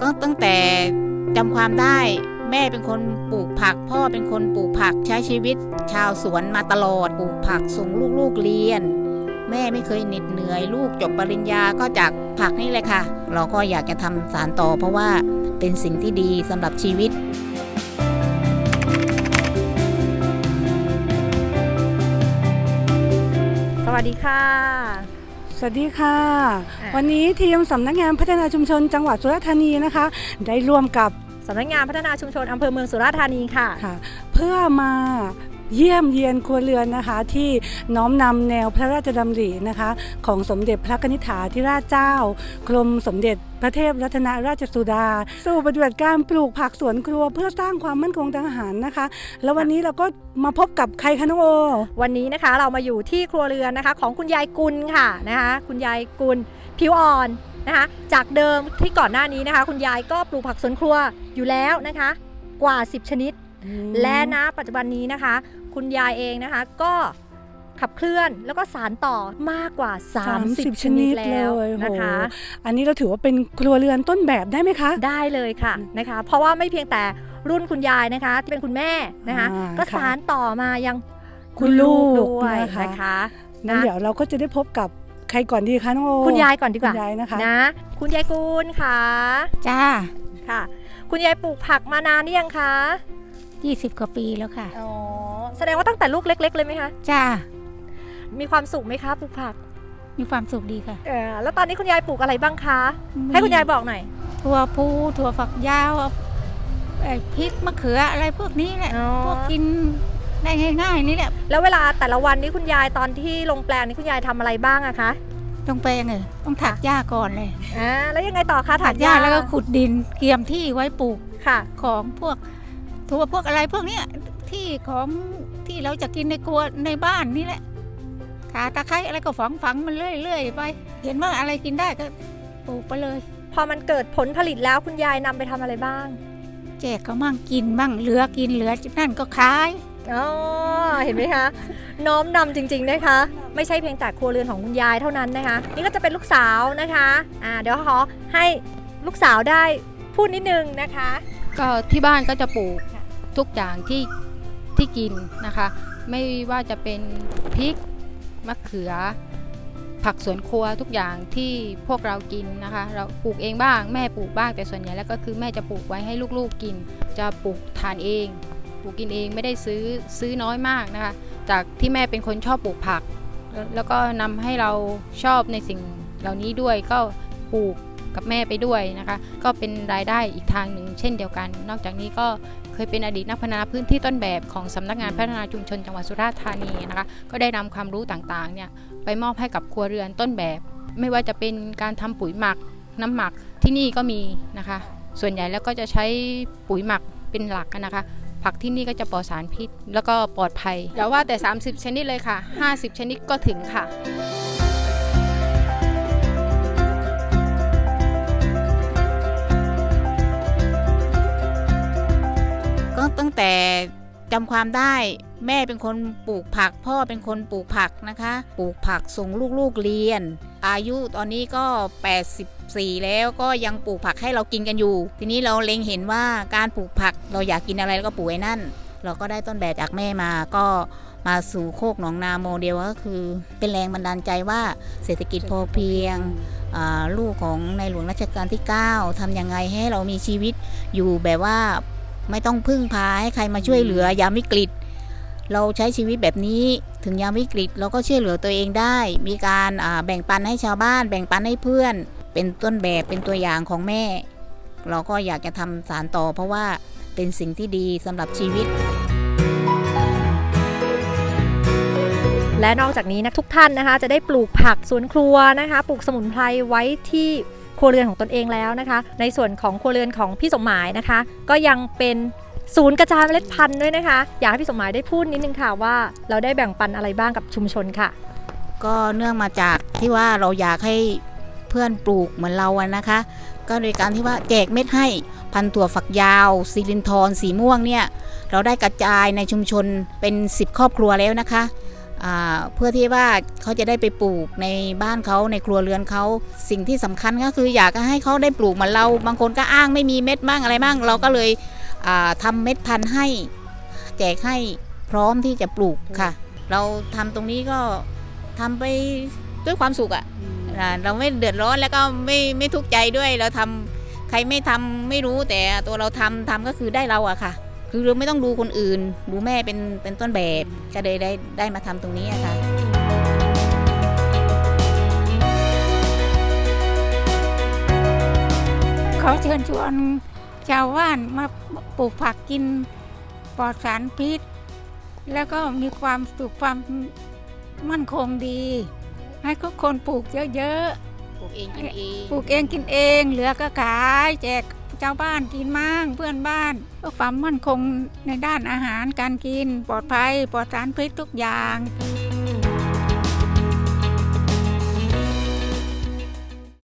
ก็ตั้งแต่จำความได้แม่เป็นคนปลูกผัก พ่อเป็นคนปลูกผักใช้ชีวิต ชาวสวนมาตลอดปลูกผักส่งลูกๆเรียน แม่ไม่เคยเหน็ดเหนื่อยลูกจบปริญญาก็จากผักนี่เลยค่ะ เราก็อยากจะทำสารต่อเพราะว่าเป็นสิ่งที่ดีสำหรับชีวิตสวัสดีค่ะ สวัสดีค่ะอะ วันนี้ทีมสำนักงานพัฒนาชุมชนจังหวัดสุราษฎร์ธานีนะคะ ได้ร่วมกับสำนักงานพัฒนาชุมชนอำเภอเมืองสุราษฎร์ธานีค่ะค่ะเพื่อมา เยี่ยมเยียนครัวเรือนนะคะ ที่น้อมนำแนวพระราชดำรินะคะ ของสมเด็จพระนิธิถาธิราชเจ้ากรมสมเด็จพระเทพรัตนราชสุดา สู่ปฏิบัติการปลูกผักสวนครัวเพื่อสร้างความมั่นคงทางอาหารนะคะ แล้ววันนี้เราก็มาพบกับใครคะน้องโอ วันนี้นะคะเรามาอยู่ที่ครัวเรือนนะคะ ของคุณยายกุลค่ะนะคะ คุณยายกุลผิวอ่อนนะคะ จากเดิมที่ก่อนหน้านี้นะคะ คุณยายก็ปลูกผักสวนครัวอยู่แล้วนะคะ กว่า 10 ชนิด และนะปัจจุบันนี้นะคะ คุณยายเองนะคะก็ขับเคลื่อนแล้วก็สารต่อมากกว่า 30 ชนิดแล้วเลยนะคะโหอันนี้เราถือว่าเป็นครัวเรือนต้นแบบได้ไหมคะ ได้เลยค่ะนะคะ เพราะว่าไม่เพียงแต่รุ่นคุณยายนะคะที่เป็นคุณแม่นะคะอ่าก็ค่ะสารต่อมายังคุณลูกด้วยนะคะนะคะงั้นนะเดี๋ยวเราก็จะได้พบกับใครก่อนดีคะน้องโอคุณยายก่อนดีกว่าคุณยายนะคะนะ คุณยายกูลค่ะจ้าค่ะ คุณยายปลูกผักมานานหรือยังคะ 20 กว่าปีแล้วค่ะ อ๋อแสดงว่าตั้งแต่ลูกเล็ก ๆ เลยไหมคะ จ้า มีความสุขไหมคะปลูกผักมีความสุขดีค่ะ เออแล้วตอนนี้คุณยายปลูกอะไรบ้างคะให้คุณยายบอกหน่อยถั่วพูถั่วฝักยาวไอ้พริกมะเขืออะไรพวกนี้แหละอ๋อพวกกินได้ง่ายๆนี่แหละแล้วเวลาแต่ละวันนี้คุณยายตอนที่ลงแปลงนี้คุณยายทำอะไรบ้างอะคะต้องไปไงต้องถักหญ้าก่อนเลยอ่าแล้วยังไงต่อคะถักหญ้าแล้วก็ขุดดินเกียมที่ไว้ปลูกค่ะ ของพวก ถั่วพวกอะไรพวกเนี้ยที่ของที่เราจะกินในครัวในบ้านนี่แหละขาตะไคร้อะไรก็ฝังฝังมันเรื่อยๆไป เห็นว่าอะไรกินได้ก็ปลูกไปเลย พอมันเกิดผลผลิตแล้วคุณยายนำไปทำอะไรบ้าง แจกเขามั่งกินบ้างเหลือกินเหลือจากนั่นก็ขาย อ๋อ เห็นไหมคะ น้อมนำจริง ๆ นะคะ ไม่ใช่เพียงแต่ครัวเรือนของคุณยายเท่านั้นนะคะ นี่ก็จะเป็นลูกสาวนะคะอ่าเดี๋ยวขอให้ลูกสาวได้พูดนิดนึงนะคะ ก็ที่บ้านก็จะปลูกค่ะ ทุกอย่างที่ที่กินนะคะ ไม่ว่าจะเป็นพริกมะเขือ ผักสวนครัวทุกอย่างที่พวกเรากินนะคะ เราปลูกเองบ้างแม่ปลูกบ้างแต่ส่วนใหญ่แล้วก็คือแม่จะปลูกไว้ให้ลูกๆกิน จะปลูกทานเองปลูกกินเองไม่ได้ซื้อซื้อน้อยมากนะคะ จากที่แม่เป็นคนชอบปลูกผัก แล้วก็นำให้เราชอบในสิ่งเหล่านี้ด้วยก็ปลูก กับแม่ไปด้วยนะคะ ก็เป็นรายได้อีกทางหนึ่งเช่นเดียวกัน นอกจากนี้ก็เคยเป็นอดีตนักพัฒนาพื้นที่ต้นแบบของสำนักงานพัฒนาชุมชนจังหวัดสุราษฎร์ธานีนะคะ ก็ได้นำความรู้ต่างๆเนี่ยไปมอบให้กับครัวเรือนต้นแบบ ไม่ว่าจะเป็นการทำปุ๋ยหมักน้ำหมักที่นี่ก็มีนะคะ ส่วนใหญ่แล้วก็จะใช้ปุ๋ยหมักเป็นหลักนะคะผักที่นี่ก็จะปลอดสารพิษ แล้วก็ปลอดภัยอย่าว่าแต่ 30 ชนิดเลยค่ะ 50 ชนิดก็ถึงค่ะ ตั้งแต่จำความได้แม่เป็นคนปลูกผัก พ่อเป็นคนปลูกผักนะคะ ปลูกผักส่งลูกๆเรียน อายุตอนนี้ก็ 84 แล้วก็ยังปลูกผักให้เรากินกันอยู่ ทีนี้เราเล็งเห็นว่าการปลูกผักเราอยากกินอะไรเราก็ปลูกไอ้นั่น เราก็ได้ต้นแบบจากแม่มาก็มาสู่โคกหนองนาโมเดลก็คือ เป็นแรงบันดาลใจว่าเศรษฐกิจพอเพียงอ่าลูกของในหลวงรัชกาลที่ 9ทำยังไงให้เรามีชีวิตอยู่แบบว่า ไม่ต้องพึ่งพาให้ใครมาช่วยเหลือยามวิกฤต เราใช้ชีวิตแบบนี้ถึงยามวิกฤตเราก็ช่วยเหลือตัวเองได้ มีการอ่าแบ่งปันให้ชาวบ้าน แบ่งปันให้เพื่อน เป็นต้นแบบเป็นตัวอย่างของแม่ เราก็อยากจะทำสารต่อ เพราะว่าเป็นสิ่งที่ดีสำหรับชีวิตและนอกจากนี้นะทุกท่านนะคะ จะได้ปลูกผักสวนครัวนะคะ ปลูกสมุนไพรไว้ที่ ครัวเรือนของตนเองแล้วนะคะ ในส่วนของครัวเรือนของพี่สมหมายนะคะ ก็ยังเป็นศูนย์กระจายเมล็ดพันธุ์ด้วยนะคะ อยากให้พี่สมหมายได้พูดนิดนึงค่ะว่าเราได้แบ่งปันอะไรบ้างกับชุมชนค่ะ ก็เนื่องมาจากที่ว่าเราอยากให้เพื่อนปลูกเหมือนเราอะนะคะ ก็โดยการที่ว่าแจกเม็ดให้พันธุ์ถั่วฝักยาวซิลินทรสีม่วงเนี่ยเราได้กระจายในชุมชนเป็น 10 ครอบครัวแล้วนะคะ เพื่อที่ว่าเขาจะได้ไปปลูกในบ้านเขาในครัวเรือนเขาสิ่งที่สำคัญก็คืออยากให้เขาได้ปลูกเหมือนเรา บางคนก็อ้างไม่มีเม็ดบ้างอะไรบ้าง เราก็เลยอ่าทำเม็ดพันธุ์ให้แจกให้พร้อมที่จะปลูกค่ะ เราทำตรงนี้ก็ทำไปด้วยความสุขอะ่ะเราไม่เดือดร้อนแล้วก็ไม่ไม่ทุกข์ใจด้วยเราทำใครไม่ทำไม่รู้แต่ตัวเราทำทำก็คือได้เราอะค่ะ คือเราไม่ต้องดูคนอื่น ดูแม่เป็นเป็นต้นแบบก็เลยได้ได้มาทำตรงนี้อะค่ะขอเชิญชวนชาวบ้านมาปลูกผักกินปลอดสารพิษ แล้วก็มีความสุขความมั่นคงดี ให้ทุกคนปลูกเยอะปลูกเองกินเองๆปลูกเองกินเอง เหลือก็ขายแจก ชาวบ้านกินมั่งเพื่อนบ้านเพื่อความมั่นคงในด้านอาหารการกินปลอดภัยปลอดสารพิษทุกอย่าง